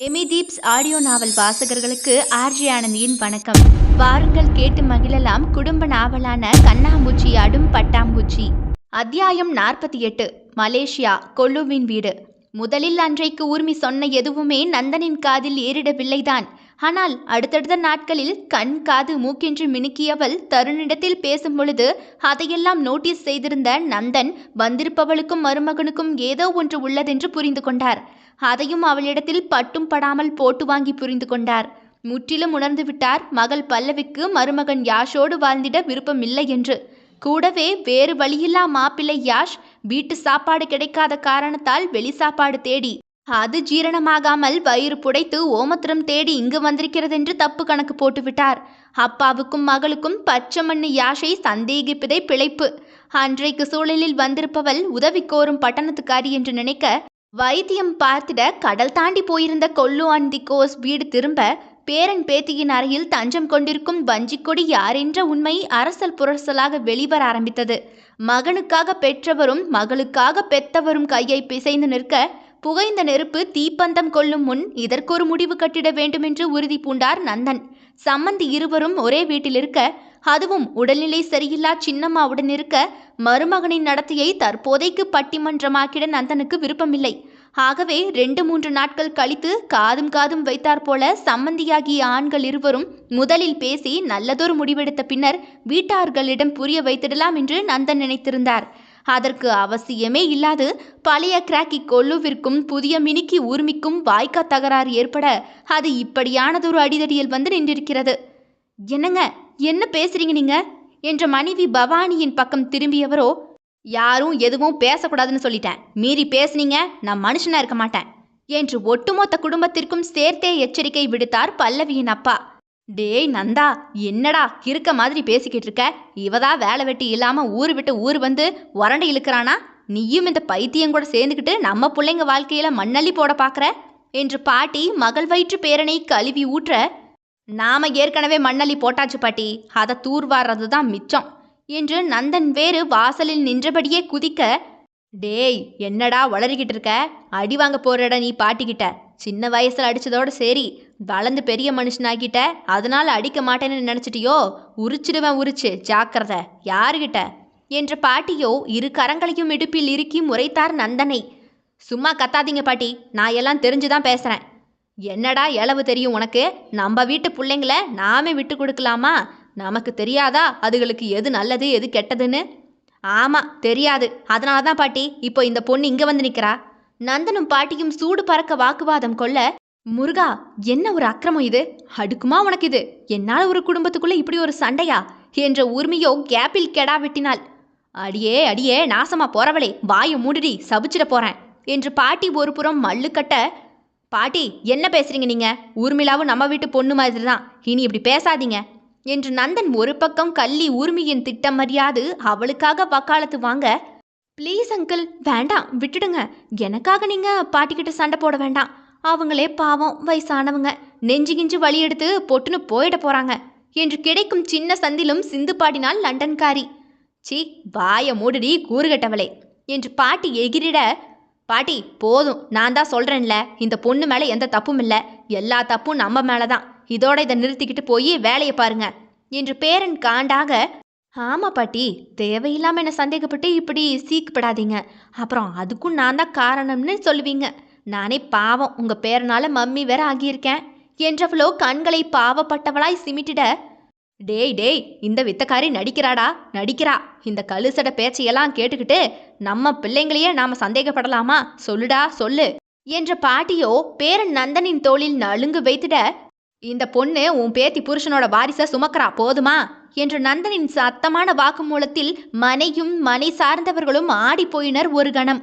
Amy தீப்ஸ் audio நாவல் வாசகர்களுக்கு RJ ஆனந்தியின் வணக்கம். வாருங்கள் கேட்டு மகிழலாம் குடும்ப நாவலான கண்ணாம்பூச்சி அடும் பட்டாம்பூச்சி. அத்தியாயம் நாற்பத்தி எட்டு மலேசியா கொல்லுவின் வீடு. முதலில் அன்றைக்கு ஊர்மி சொன்ன எதுவுமே நந்தனின் காதில் ஏறிடவில்லைதான். ஆனால் அடுத்தடுத்த நாட்களில் கண் காது மூக்கென்று மினுக்கியவள் தருணிடத்தில் பேசும் பொழுது அதையெல்லாம் நோட்டீஸ் செய்திருந்த நந்தன் வந்திருப்பவளுக்கும் மருமகனுக்கும் ஏதோ ஒன்று உள்ளதென்று புரிந்து கொண்டார். அதையும் அவளிடத்தில் பட்டும் படாமல் போட்டு வாங்கி புரிந்து கொண்டார். முற்றிலும் உணர்ந்து விட்டார் மகள் பல்லவிக்கு மருமகன் யாஷோடு வாழ்ந்திட விருப்பமில்லை என்று. கூடவே வேறு வழியில்லா மாப்பிள்ளை யாஷ் வீட்டு சாப்பாடு கிடைக்காத காரணத்தால் வெளி சாப்பாடு தேடி அது ஜீரணமாகாமல் வயிறு புடைத்து ஓமத்திரம் தேடி இங்கு வந்திருக்கிறதென்று தப்பு கணக்கு போட்டுவிட்டார். அப்பாவுக்கும் மகளுக்கும் பச்சை மண்ணு யாஷை சந்தேகிப்பதே பிழைப்பு. அன்றைக்கு சூழலில் வந்திருப்பவள் உதவி கோரும் பட்டணத்துக்காரி என்று நினைக்க வைத்தியம் பார்த்திட கடல் தாண்டி போயிருந்த கொல்லு அண்டி கோஸ் வீடு திரும்ப பேரன் பேத்தியின் அறையில் தஞ்சம் கொண்டிருக்கும் வஞ்சிக்கொடி யாரென்ற உண்மை அரசல் புரசலாக வெளிவர ஆரம்பித்தது. மகனுக்காக பெற்றவரும் மகளுக்காக பெத்தவரும் கையை பிசைந்து நிற்க புகைந்த நெருப்பு தீப்பந்தம் கொள்ளும் முன் இதற்கொரு முடிவு கட்டிட வேண்டுமென்று உறுதி பூண்டார் நந்தன். சம்மந்தி இருவரும் ஒரே வீட்டில் இருக்க அதுவும் உடல்நிலை சரியில்லா சின்னம்மாவுடன் இருக்க மருமகனின் நடத்தையை தற்போதைக்கு பட்டிமன்றமாக்கிட நந்தனுக்கு விருப்பமில்லை. ஆகவே ரெண்டு மூன்று நாட்கள் கழித்து காதும் காதும் வைத்தாற்போல சம்மந்தியாகிய ஆண்கள் இருவரும் முதலில் பேசி நல்லதொரு முடிவெடுத்த பின்னர் வீட்டார்களிடம் புரிய வைத்திடலாம் என்று நந்தன் நினைத்திருந்தார். அதற்கு அவசியமே இல்லாது பழைய கிராக்கி கொல்லுவிற்கும் புதிய மினிக்கி ஊர்மிக்கும் வாய்க்கா தகராறு ஏற்பட அது இப்படியானதொரு அடிதடியில் வந்து நின்றிருக்கிறது. என்னங்க என்ன பேசுறீங்க நீங்க? என்ற மனைவி பவானியின் பக்கம் திரும்பியவரோ யாரும் எதுவும் பேசக்கூடாதுன்னு சொல்லிட்டேன். மீறி பேசுனீங்க நான் மனுஷனா இருக்க மாட்டேன். என்று ஒட்டுமொத்த குடும்பத்திற்கும் சேர்த்தே எச்சரிக்கை விடுத்தார் பல்லவியின் அப்பா. டேய் நந்தா என்னடா இருக்க மாதிரி பேசிக்கிட்டு இருக்க? இவதான் வேலை வெட்டி இல்லாமல் ஊர் விட்டு ஊர் வந்து உரண்டு இழுக்கிறானா? நீயும் இந்த பைத்தியம் கூட சேர்ந்துக்கிட்டு நம்ம பிள்ளைங்க வாழ்க்கையில மண்ணள்ளி போட பார்க்குற என்று பாட்டி மகள் வயிற்று பேரனை கழுவி ஊற்ற நாம ஏற்கனவே மண்ணள்ளி போட்டாச்சு பாட்டி. அதை தூர்வாடுறது தான் மிச்சம். என்று நந்தன் வேறு வாசலில் நின்றபடியே குதிக்க டேய் என்னடா வளரிக்கிட்டு இருக்க? அடி வாங்க போறடா நீ பாட்டிக்கிட்ட. சின்ன வயசுல அடிச்சதோட சரி. வளர்ந்து பெரிய மனுஷனாகிட்ட அதனால அடிக்க மாட்டேன்னு நினச்சிட்டியோ? உரிச்சிடுவேன் உரிச்சு. ஜாக்கிரத. யாருகிட்ட? என்ற பாட்டியோ இரு கரங்களையும் இடுப்பில் இறுக்கி முறைத்தார் நந்தனை. சும்மா கத்தாதீங்க பாட்டி. நான் எல்லாம் தெரிஞ்சுதான் பேசுறேன். என்னடா இளவு தெரியும் உனக்கு? நம்ம வீட்டு பிள்ளைங்கள நாமே விட்டு கொடுக்கலாமா? நமக்கு தெரியாதா? அதுகளுக்கு எது நல்லது எது கெட்டதுன்னு? ஆமா தெரியாது. அதனால தான் பாட்டி இப்போ இந்த பொண்ணு இங்க வந்து நிக்கிறா. நந்தனும் பாட்டியும் சூடு பறக்க வாக்குவாதம் கொள்ள முருகா என்ன ஒரு அக்கிரமம் இது? அடுக்குமா உனக்கு இது என்னால ஒரு குடும்பத்துக்குள்ள இப்படி ஒரு சண்டையா? என்ற உரிமையோ கேப்பில் கெடா வெட்டினாள். அடியே அடியே நாசமா போறவளே வாயை மூடிடி சபிச்சிட போறேன் என்று பாட்டி ஒரு புறம் மல்லுக்கட்ட பாட்டி என்ன பேசுறீங்க நீங்க? ஊர்மிளாவும் நம்ம வீட்டு பொண்ணு மாதிரி தான் இனி இப்படி பேசாதீங்க என்று நந்தன் ஒரு பக்கம் கள்ளி ஊர்மியின் திட்டம் அறியாது அவளுக்காக வக்காலத்து வாங்க ப்ளீஸ் அங்கிள் வேண்டாம் விட்டுடுங்க எனக்காக நீங்க பாட்டிக்கிட்ட சண்டை போட வேண்டாம் அவங்களே பாவம் வயசானவங்க. நெஞ்சு கிஞ்சு வழி எடுத்து பொட்டுன்னு போயிட போறாங்க. என்று கிடைக்கும் சின்ன சந்திலும் சிந்து பாடினாள் லண்டன்காரி. சி வாய மூடுடி கூறுகட்டவளே என்று பாட்டி எகிரிட பாட்டி போதும் நான் தான் சொல்றேன்ல இந்த பொண்ணு மேலே எந்த தப்பும் இல்லை எல்லா தப்பும் நம்ம மேலே தான் இதோட இதை நிறுத்திக்கிட்டு போய் வேலையை பாருங்க என்று பேரன் காண்டாக ஆமா பாட்டி தேவையில்லாம என்ன சந்தேகப்பட்டு இப்படி சீக்கப்படாதீங்க அப்புறம் அதுக்கும் நான் தான் காரணம்னு சொல்லுவீங்க. நானே பாவம் உங்க பேரனால மம்மி வேற ஆகியிருக்கேன். என்றவளோ கண்களை பாவப்பட்டவளாய் சிமிட்டிட. டேய் டேய் இந்த வித்தக்காரி நடிக்கிறாடா? நடிக்கிறா. இந்த கழுசட பேச்சையெல்லாம் கேட்டுக்கிட்டு நம்ம பிள்ளைங்களையே நாம சந்தேகப்படலாமா? சொல்லுடா சொல்லு. என்ற பாட்டியோ பேரன் நந்தனின் தோளில் நலுங்கு வைத்திட. இந்த பொண்ணு உன் பேத்தி புருஷனோட வாரிச சுமக்கறா போதுமா? என்று நந்தனின் சத்தமான வாக்குமூலத்தில் மனையும் மனை சார்ந்தவர்களும் ஆடிப்போயினர் ஒரு கணம்.